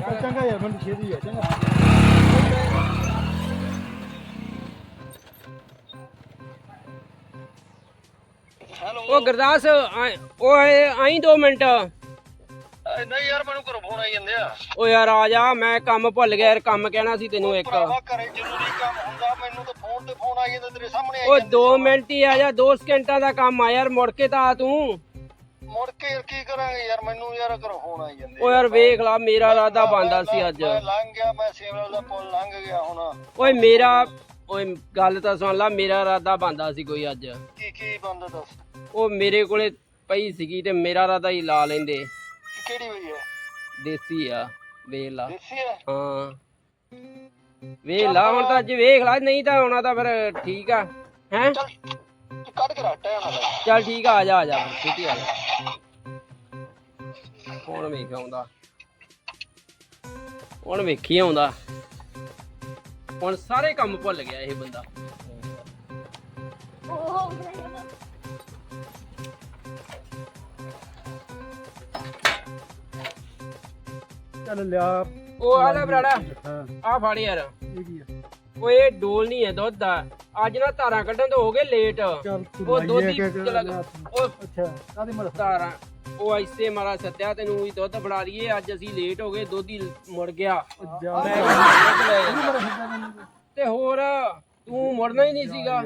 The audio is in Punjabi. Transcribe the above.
ਚੰਗਾ ਯਾਰ ਮੈਨੂੰ ਛੇਦੀ ਹੈ ਚੰਗਾ। ਹੈਲੋ। ਉਹ ਗੁਰਦਾਸ ਆਏ- ਓਏ ਆਈ 2 ਮਿੰਟ। ਨਹੀਂ ਯਾਰ ਮੈਨੂੰ ਘਰੋਂ ਫੋਨ ਆਈ ਜਾਂਦੇ ਆ। ਓ ਯਾਰ ਆ ਜਾ ਮੈਂ ਕੰਮ ਭੁੱਲ ਗਿਆ ਯਾਰ ਕੰਮ ਕਹਿਣਾ ਸੀ ਤੈਨੂੰ ਇੱਕ। ਭਰਾਵਾ ਘਰੇ ਜ਼ਰੂਰੀ ਕੰਮ ਹੁੰਦਾ ਮੈਨੂੰ ਤਾਂ ਫੋਨ ਤੇ ਫੋਨ ਆਈ ਜਾਂਦਾ ਤੇਰੇ ਸਾਹਮਣੇ ਆਈ ਓ ਜਾਂਦੇ 2 ਮਿੰਟ ਹੀ ਆ ਜਾ 2 ਸਕਿੰਟਾਂ ਦਾ ਕੰਮ ਆ ਯਾਰ ਮੁੜ ਕੇ ਤਾਂ ਆ ਤੂੰ। ਮੁੜ ਕੇ ਯਾਰ ਕੀ ਕਰਾਂਗੇ ਯਾਰ ਮੈਨੂੰ ਯਾਰ ਘਰੋਂ ਫੋਨ ਆਈ ਜਾਂਦੇ ਓ ਯਾਰ ਵੇਖ ਲਾ ਮੇਰਾ ਰਾਦਾ ਬੰਦਾ ਸੀ ਅੱਜ। ਮੈਂ ਲੰਘ ਗਿਆ ਮੈਂ ਸੇਵਲ ਦਾ ਪੁੱਲ ਲੰਘ ਗਿਆ ਹੁਣ। ਓਏ ਮੇਰਾ ਓਏ ਗੱਲ ਤਾਂ ਸੁਣ ਲਾ ਮੇਰਾ ਰਾਦਾ ਬੰਦਾ ਸੀ ਕੋਈ ਅੱਜ। ਕੀ ਕੀ ਬੰਦਾ ਦੱਸ? ਉਹ ਮੇਰੇ ਕੋਲੇ ਪਈ ਸੀਗੀ ਤੇ ਮੇਰਾ ਰਾਦਾ ਹੀ ਲਾ ਲੈਂਦੇ। ਕਿਹੜੀ ਹੋਈ ਹੈ ਦੇਸੀ ਆ ਵੇਖ ਲਾ। ਦੇਸੀ ਹੈ ਹਾਂ। ਵੇਖ ਲਾ ਹੁਣ ਤਾਂ ਅੱਜ ਵੇਖ ਲਾ ਨਹੀਂ ਤਾਂ ਆਉਣਾ ਤਾਂ ਫਿਰ ਠੀਕ ਆ। ਹੈ? ਚੱਲ। ਕੱਢ ਕੇ ਰੱਖ ਟਾਈਮ ਨਾਲ। ਚੱਲ ਠੀਕ ਆ ਆ ਜਾ ਆ ਜਾ ਫਿਰ ਛੇਤੀ ਆ ਜਾ। ਹੁਣ ਵੇਖ ਆਉਂਦਾ? ਹੁਣ ਵੇਖੀ ਆਉਂਦਾ? ਹੁਣ ਸਾਰੇ ਕੰਮ ਭੁੱਲ ਗਿਆ ਇਹ ਬੰਦਾ। ਚੱਲ ਲਿਆ। ਉਹ ਆ ਲੈ ਬਰਾੜਾ ਹਾਂ। ਆ ਫੜ ਯਾਰ। ਇਹ ਕੀ ਆ? ਓਏ ਡੋਲ ਨਹੀਂ ਹੈ ਦੁੱਧ ਦਾ। ਅੱਜ ਨਾ ਧਾਰਾਂ ਕੱਢਣ ਤੋਂ ਹੋ ਗਏ ਲੇਟ ਚੱਲ ਤੂੰ ਉਹ ਦੁੱਧ ਹੀ ਉਹ ਅੱਛਾ ਕਾਦੀ ਮਰ ਧਾਰਾਂ ਉਹ ਐਸੇ ਮਾਰਾ ਸੱਦਿਆ ਤੈਨੂੰ ਵੀ ਦੁੱਧ ਫੜਾ ਲਈਏ। ਅੱਜ ਅਸੀਂ ਲੇਟ ਹੋ ਗਏ ਦੁੱਧ ਹੀ ਮੁੜ ਗਿਆ। ਤੇ ਹੋਰ ਤੂੰ ਮੁੜਨਾ ਹੀ ਨਹੀਂ ਸੀਗਾ।